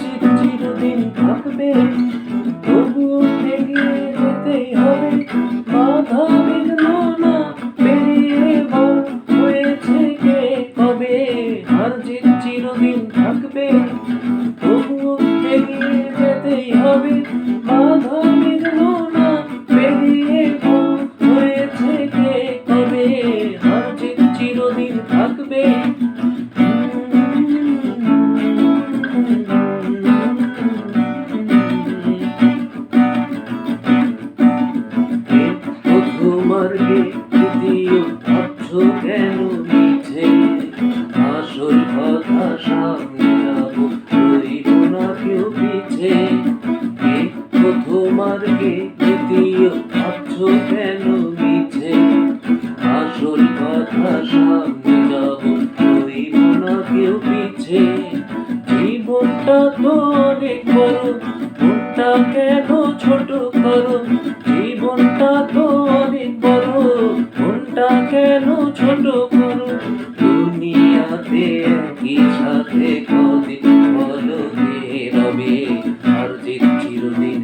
জিত চিরদিন থাকবে, তবুও এগিয়ে যেতেই হবে। বাধা বিঘ্ন না পেরিয়ে হয়েছে কে কবে? হার জিত চিরদিন থাকবে ভাবছ কেন মিছে আসল কথা সামনে যাব না কেউ পিছে কে তোমারকে দ্বিতীয় ভাবছ কেন মিছে আসল কথা সামনে যাব না কেউ পিছে জীবনটা তো অনেক বড় মনটা কেন ছোট করো, জীবনটা তো কেন ছোট করো? দুনিয়াতে একই সাথে কদিন বলো হে রবে আর যে চিরদিন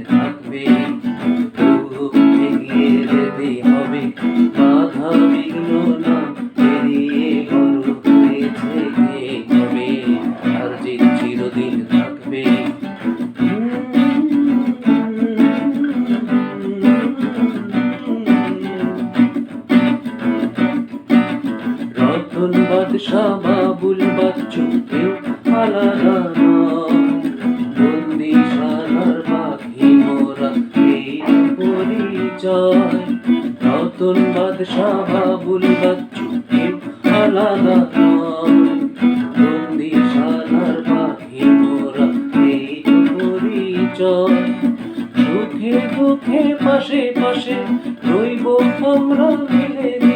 বাদশাহ বাবুল বাচ্চু কেউ আলাদা নয় বন্দিশালার পাখি মোরা এই পরিচয়। রতন বাদশাহ বাবুল বাচ্চু কেউ আলাদা নয় বন্দিশালার পাখি মোরা এই পরিচয়। সুখে দুঃখে পাশে পাশে রইব আমরা মিলে